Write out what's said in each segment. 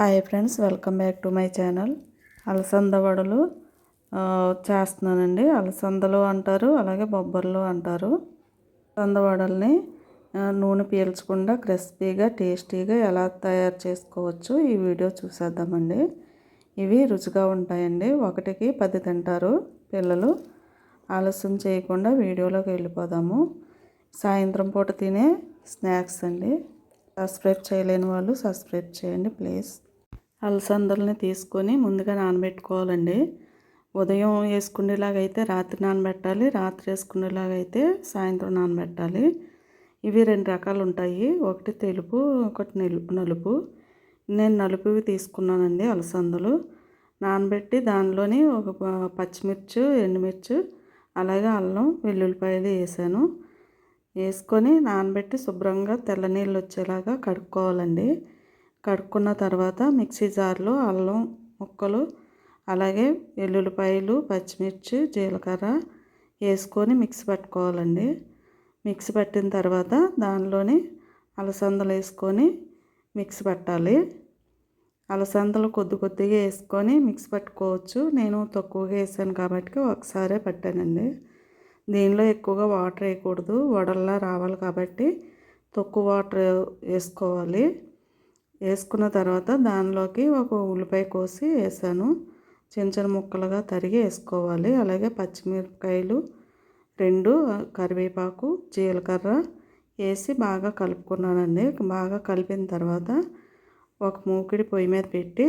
Hi friends welcome back to my channel అలసంద వడలు చేస్తున్నానండి. అలసందలు అంటారు అలాగే బొబ్బర్లు అంటారు. అలసంద వడల్ని నూనె పీల్చకుండా క్రిస్పీగా టేస్టీగా ఎలా తయారు చేసుకోవచ్చు ఈ వీడియో చూసేద్దామండి. ఇవి రుచిగా ఉంటాయండి. ఒకటికి పది తింటారు పిల్లలు. ఆలస్యం చేయకుండా వీడియోలోకి వెళ్ళిపోదాము. సాయంత్రం పూట తినే స్నాక్స్ అండి. సబ్స్క్రైబ్ చేయలేని వాళ్ళు సబ్స్క్రైబ్ చేయండి ప్లీజ్. అలసందల్ని తీసుకొని ముందుగా నానబెట్టుకోవాలండి. ఉదయం వేసుకునేలాగైతే రాత్రి నానబెట్టాలి రాత్రి వేసుకునేలాగైతే సాయంత్రం నానబెట్టాలి. ఇవి రెండు రకాలు ఉంటాయి ఒకటి తెలుపు ఒకటి నలుపు. నేను నలుపువి తీసుకున్నానండి అలసందలు. నానబెట్టి దానిలోని ఒక పచ్చిమిర్చి ఎండుమిర్చి అలాగే అల్లం వెల్లుల్లిపాయలు వేసాను. వేసుకొని నానబెట్టి శుభ్రంగా తెల్ల నీళ్ళు వచ్చేలాగా కడుక్కోవాలండి. కడుక్కున్న తర్వాత మిక్సీ జార్లో అల్లం ముక్కలు అలాగే వెల్లుల్లిపాయలు పచ్చిమిర్చి జీలకర్ర వేసుకొని మిక్సీ పట్టుకోవాలండి. మిక్సీ పట్టిన తర్వాత దానిలోని అలసందలు వేసుకొని మిక్సీ పట్టాలి. అలసందలు కొద్ది కొద్దిగా వేసుకొని మిక్స్ పట్టుకోవచ్చు. నేను తక్కువగా వేసాను కాబట్టి ఒకసారే పట్టానండి. దీనిలో ఎక్కువగా వాటర్ వేయకూడదు. వడల్లా రావాలి కాబట్టి తక్కువ వాటర్ వేసుకోవాలి. వేసుకున్న తర్వాత దానిలోకి ఒక ఉల్లిపాయ కోసి వేసాను. చిన్న చిన్న ముక్కలుగా తరిగి వేసుకోవాలి. అలాగే పచ్చిమిరపకాయలు రెండు కరివేపాకు జీలకర్ర వేసి బాగా కలుపుకున్నానండి. బాగా కలిపిన తర్వాత ఒక మూకిడి పొయ్యి మీద పెట్టి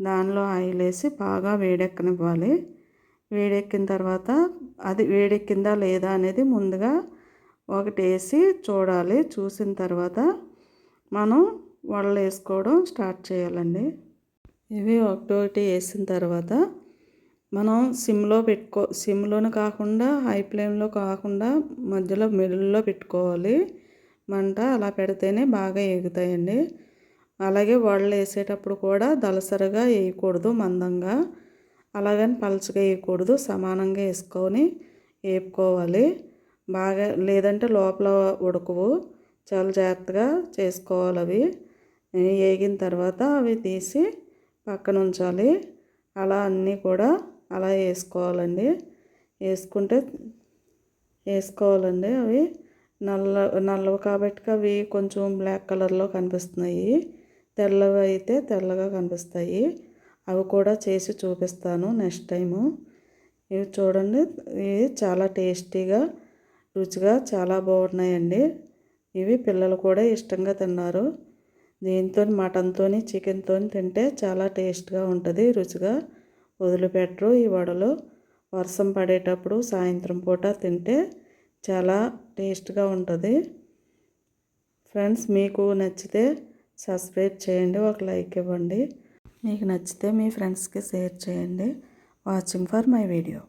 దానిలో ఆయిల్ వేసి బాగా వేడెక్కనివ్వాలి. వేడెక్కిన తర్వాత అది వేడెక్కిందా లేదా అనేది ముందుగా ఒకటి వేసి చూడాలి. చూసిన తర్వాత మనం వడలు వేసుకోవడం స్టార్ట్ చేయాలండి. ఇవి ఒకటి వేసిన తర్వాత మనం సిమ్లో పెట్టుకో సిమ్లోనే కాకుండా హై ఫ్లేమ్లో కాకుండా మధ్యలో మిడిల్లో పెట్టుకోవాలి. మంట అలా పెడితేనే బాగా ఎగుతాయండి అలాగే వడలు వేసేటప్పుడు కూడా దలసరిగా వేయకూడదు మందంగా. అలాగని పలుచగా వేయకూడదు సమానంగా వేసుకొని వేపుకోవాలి. బాగా లేదంటే లోపల ఉడకవు. చాలా జాగ్రత్తగా చేసుకోవాలి అవి. వేగిన తర్వాత అవి తీసి పక్కన ఉంచాలి. అలా అన్నీ కూడా అలా వేసుకోవాలండి. వేసుకుంటే వేసుకోవాలండి అవి. నల్ల నల్లవి కాబట్టి అవి కొంచెం బ్లాక్ కలర్లో కనిపిస్తున్నాయి. తెల్లవి అయితే తెల్లగా కనిపిస్తాయి. అవి కూడా చేసి చూపిస్తాను నెక్స్ట్ టైము. ఇవి చూడండి ఇవి చాలా టేస్టీగా రుచిగా చాలా బాగున్నాయండి. ఇవి పిల్లలు కూడా ఇష్టంగా తిన్నారు. దీంతో మటన్తో చికెన్తో తింటే చాలా టేస్ట్గా ఉంటుంది రుచిగా. వదిలిపెట్టరు ఈ వడలు. వర్షం పడేటప్పుడు సాయంత్రం పూట తింటే చాలా టేస్ట్గా ఉంటుంది. ఫ్రెండ్స్ మీకు నచ్చితే సబ్స్క్రైబ్ చేయండి ఒక లైక్ ఇవ్వండి. మీకు నచ్చితే మీ ఫ్రెండ్స్కి షేర్ చేయండి. Watching for my video.